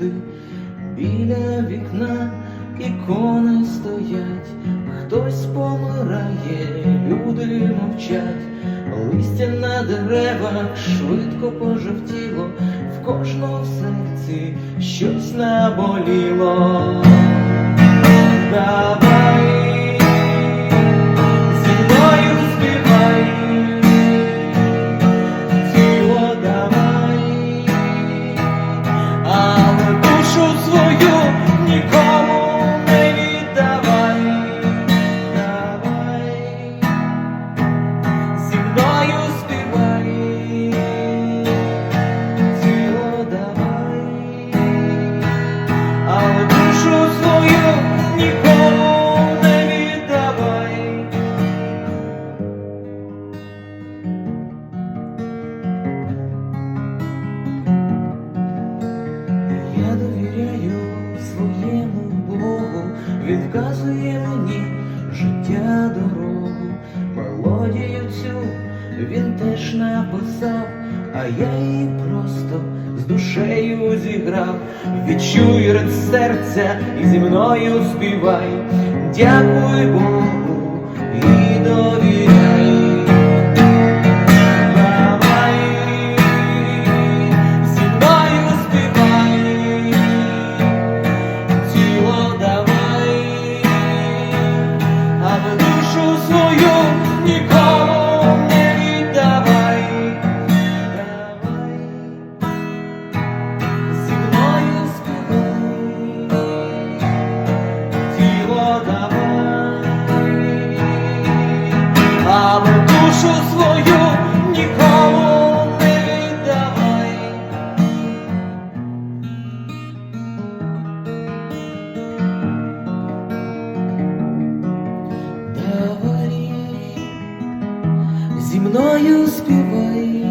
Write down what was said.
завжди. Біля вікна ікони стоять, хтось помирає, люди мовчать, листя на деревах швидко пожовтіло, в кожного серці щось наболіло. Відказує мені життя дорогу, мелодію цю він теж написав, а я її просто з душею зіграв. Відчуй ред серця і зі мною співай. Дякуй Богу і довіряй. Зі мною співай,